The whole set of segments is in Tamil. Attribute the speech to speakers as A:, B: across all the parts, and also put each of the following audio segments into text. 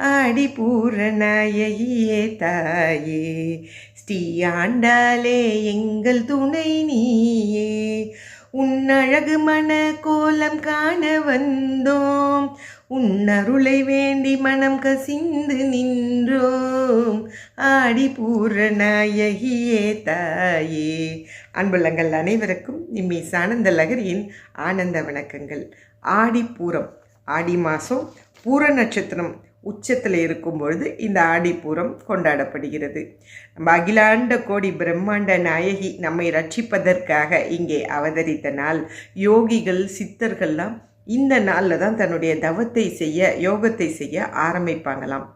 A: ஆடி பூரணையே தாயே. ஸ்ரீ ஆண்டாலே எங்கள் துணை நீயே. உன்னழகு மன கோலம் காண வந்தோம். உன்னருளை வேண்டி மனம் கசிந்து நின்றோம். ஆடி பூரணாயே தாயே. அன்புள்ளங்கள் அனைவருக்கும் இம்மிஸ் ஆனந்த லகரியின் ஆனந்த வணக்கங்கள். ஆடி பூரம் ஆடி மாதம் பூர நட்சத்திரம் உச்சத்தில் இருக்கும் பொழுது இந்த ஆடிப்பூரம் கொண்டாடப்படுகிறது. நம்ம அகிலாண்ட கோடி பிரம்மாண்ட நாயகி நம்மை ரட்சிப்பதற்காக இங்கே அவதரித்த நாள். யோகிகள் சித்தர்கள்லாம் இந்த நாளில் தான் தன்னுடைய தவத்தை செய்ய யோகத்தை செய்ய ஆரம்பிப்பாங்களாம்.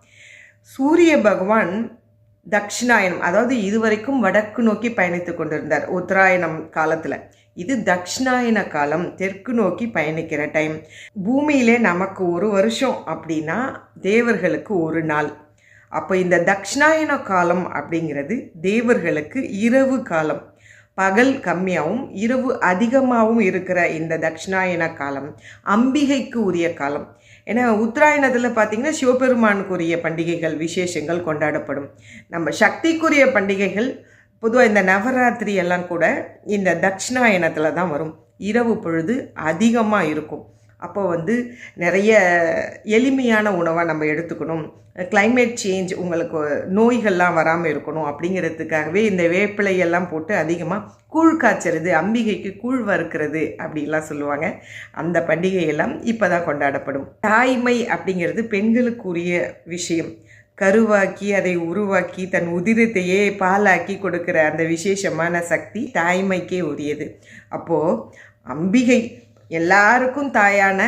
A: சூரிய பகவான் தக்ஷிணாயனம் அதாவது இதுவரைக்கும் வடக்கு நோக்கி பயணித்து கொண்டிருந்தார் உத்தராயணம் காலத்தில். இது தக்ஷிணாயன காலம் தெற்கு நோக்கி பயணிக்கிற டைம் பூமியிலே நமக்கு ஒரு வருஷம் அப்படின்னா தேவர்களுக்கு ஒரு நாள். அப்போ இந்த தக்ஷிணாயன காலம் அப்படிங்கிறது தேவர்களுக்கு இரவு காலம். பகல் கம்மியாகவும் இரவு அதிகமாகவும் இருக்கிற இந்த தக்ஷிணாயன காலம் அம்பிகைக்கு உரிய காலம். ஏன்னா உத்தராயணத்தில் பார்த்திங்கன்னா சிவபெருமானுக்குரிய பண்டிகைகள் விசேஷங்கள் கொண்டாடப்படும். நம்ம சக்திக்குரிய பண்டிகைகள் பொதுவாக இந்த நவராத்திரி எல்லாம் கூட இந்த தட்சிணாயனத்தில் தான் வரும். இரவு பொழுது அதிகமாக இருக்கும். அப்போ வந்து நிறைய எளிமையான உணவாக நம்ம எடுத்துக்கணும். கிளைமேட் சேஞ்ச் உங்களுக்கு நோய்கள்லாம் வராமல் இருக்கணும் அப்படிங்கிறதுக்காகவே இந்த வேப்பிலையெல்லாம் போட்டு அதிகமாக கூழ் காய்ச்சறது அம்பிகைக்கு கூழ் வறுக்கிறது அப்படிலாம் சொல்லுவாங்க. அந்த பண்டிகையெல்லாம் இப்போ தான் கொண்டாடப்படும். தாய்மை அப்படிங்கிறது பெண்களுக்குரிய விஷயம். கருவாக்கி அதை உருவாக்கி தன் உதிரத்தையே பாலாக்கி கொடுக்குற அந்த விசேஷமான சக்தி தாய்மைக்கே உரியது. அப்போது அம்பிகை எல்லாருக்கும் தாயான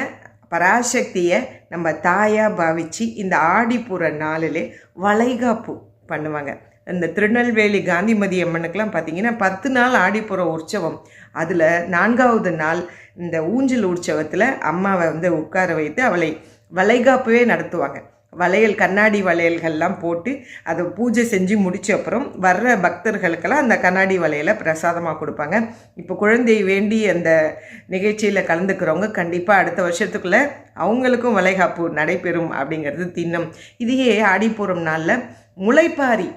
A: பராசக்தியை நம்ம தாயாக பாவித்து இந்த ஆடிப்புற நாளிலே வளைகாப்பு பண்ணுவாங்க. இந்த திருநெல்வேலி காந்திமதி அம்மனுக்கெலாம் பார்த்தீங்கன்னா பத்து நாள் ஆடிப்புற உற்சவம். அதில் நான்காவது நாள் இந்த ஊஞ்சல் உற்சவத்தில் அம்மாவை வந்து உட்கார வைத்து அவளை வளைகாப்புவே நடத்துவாங்க. வளையல் கண்ணாடி வளையல்கள்லாம் போட்டு அதை பூஜை செஞ்சு முடித்த அப்புறம் வர்ற பக்தர்களுக்கெல்லாம் அந்த கண்ணாடி வளையலை பிரசாதமாக கொடுப்பாங்க. இப்போ குழந்தை வேண்டி அந்த நிகழ்ச்சியில் கலந்துக்கிறவங்க கண்டிப்பாக அடுத்த வருஷத்துக்குள்ளே அவங்களுக்கும் வளைகாப்பு நடைபெறும் அப்படிங்கிறது திண்ணம். இதையே ஆடிப்பூரம் நாளில் முளைப்பாரி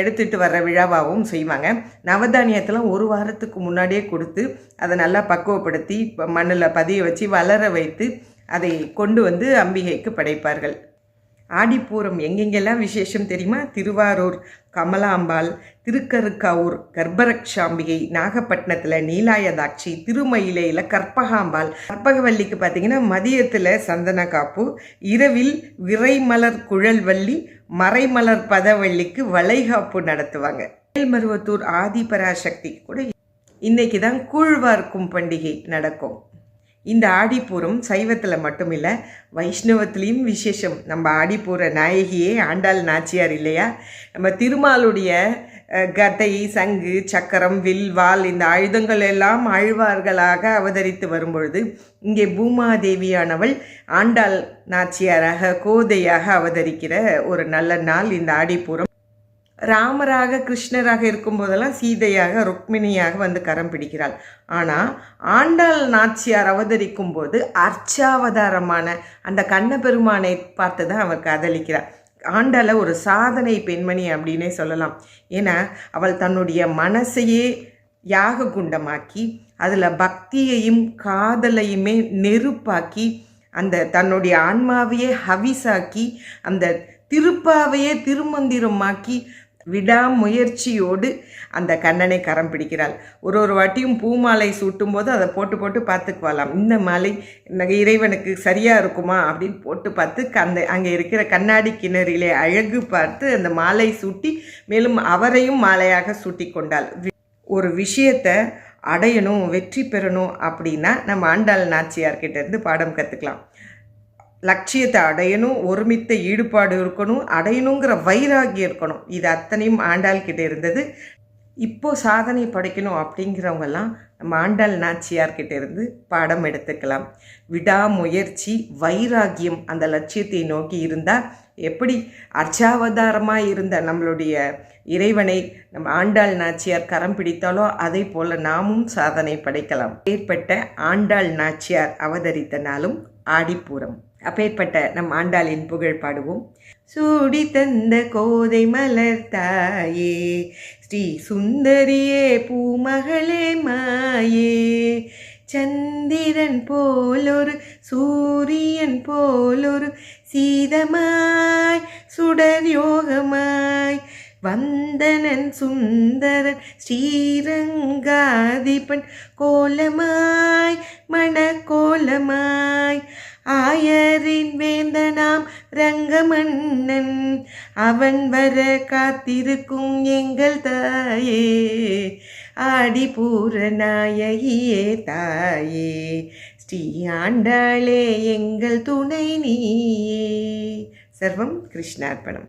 A: எடுத்துகிட்டு வர்ற விழாவாகவும் செய்வாங்க. நவதானியத்தெல்லாம் ஒரு வாரத்துக்கு முன்னாடியே கொடுத்து அதை நல்லா பக்குவப்படுத்தி மண்ணில் பதிய வச்சு வளர வைத்து அதை கொண்டு வந்து அம்பிகைக்கு படைப்பார்கள். ஆடிப்பூரம் எங்கெங்கெல்லாம் விசேஷம் தெரியுமா? திருவாரூர் கமலாம்பாள் திருக்கருக்காவூர் கர்ப்பரக்ஷாம்பிகை நாகப்பட்டினத்தில் நீலாயதாட்சி திருமயிலையில் கற்பகாம்பாள். கற்பகவல்லிக்கு பார்த்தீங்கன்னா மதியத்தில் சந்தன காப்பு இரவில் விரைமலர் குழல்வள்ளி மறைமலர் பதவள்ளிக்கு வளைகாப்பு நடத்துவாங்க. மேல்மருவத்தூர் ஆதிபராசக்தி கூட இன்னைக்கு தான் கூழ்வார்க்கும் பண்டிகை நடக்கும். இந்த ஆடிப்பூரம் சைவத்தில் மட்டும் இல்லை வைஷ்ணவத்துலேயும் விசேஷம். நம்ம ஆடிப்பூர நாயகியே ஆண்டாள் நாச்சியார் இல்லையா? நம்ம திருமாலுடைய கதை சங்கு சக்கரம் வில் வால் இந்த ஆயுதங்கள் எல்லாம் ஆழ்வார்களாக அவதரித்து வரும்பொழுது இங்கே பூமாதேவியானவள் ஆண்டாள் நாச்சியாராக கோதையாக அவதரிக்கிற ஒரு நல்ல நாள் இந்த ஆடிப்பூரம் ராமராக கிருஷ்ணராக இருக்கும்போதெல்லாம் சீதையாக ருக்மிணியாக வந்து கரம் பிடிக்கிறாள். ஆனால் ஆண்டாள் நாச்சியார் அவதரிக்கும் போது அர்ச்சாவதாரமான அந்த கண்ணபெருமானை பார்த்து தான் அவர் காதலிக்கிறார். ஆண்டாளை ஒரு சாதனை பெண்மணி அப்படின்னே சொல்லலாம். ஏன்னா அவள் தன்னுடைய மனசையே யாக குண்டமாக்கி அதில் பக்தியையும் காதலையுமே நெருப்பாக்கி அந்த தன்னுடைய ஆன்மாவையே ஹவிசாக்கி அந்த திருப்பாவையே திருமந்திரமாக்கி விடாமுயற்சியோடு அந்த கண்ணனை கரம் பிடிக்கிறாள். ஒரு ஒரு வாட்டியும் பூமாலை சூட்டும் போது அதை போட்டு போட்டு பார்த்துக்குவாளாம். இந்த மாலை இறைவனுக்கு சரியாக இருக்குமா அப்படின்னு போட்டு பார்த்து அந்த அங்கே இருக்கிற கண்ணாடி கிணறிலே அழகு பார்த்து அந்த மாலை சூட்டி மேலும் அவரையும் மாலையாக சூட்டி கொண்டாள். ஒரு விஷயத்தை அடையணும் வெற்றி பெறணும் அப்படின்னா நம்ம ஆண்டாள் நாச்சியார்கிட்டேருந்து பாடம் கற்றுக்கலாம் லட்சியத்தை அடையணும் ஒருமித்த ஈடுபாடு இருக்கணும் அடையணுங்கிற வைராகியம் இருக்கணும். இது அத்தனையும் ஆண்டாள் கிட்டே இருந்தது. இப்போது சாதனை படைக்கணும் அப்படிங்கிறவங்கெல்லாம் நம்ம ஆண்டாள் நாச்சியார்கிட்ட இருந்து பாடம் எடுத்துக்கலாம். விடாமுயற்சி வைராகியம் அந்த லட்சியத்தை நோக்கி இருந்தால் எப்படி அர்ச்சாவதாரமாக இருந்த நம்மளுடைய இறைவனை நம்ம ஆண்டாள் நாச்சியார் கரம் பிடித்தாலோ அதே போல் நாமும் சாதனை படைக்கலாம். ஏற்பட்ட ஆண்டாள் நாச்சியார் அவதரித்த நாளும் ஆடிப்பூரம். அப்பேற்பட்ட நம் ஆண்டாளின் புகழ் பாடுவோம். சூடி தந்த கோதை மலர் தாயே ஸ்ரீ சுந்தரியே பூமகளே மாயே. சந்திரன் போலொரு சூரியன் போலொரு சீதமாய் சுடர் யோகமாய் வந்தனன் சுந்தரன் ஸ்ரீரங்காதிபன் கோலமாய் மணக்கோலமாய் ஆயரின் வேந்தனாம் ரங்கமன்னன் அவன் வர காத்திருக்கும் எங்கள் தாயே. ஆடி பூரநாயகியே தாயே ஸ்ரீ ஆண்டாளே எங்கள் துணை நீயே. சர்வம் கிருஷ்ணார்ப்பணம்.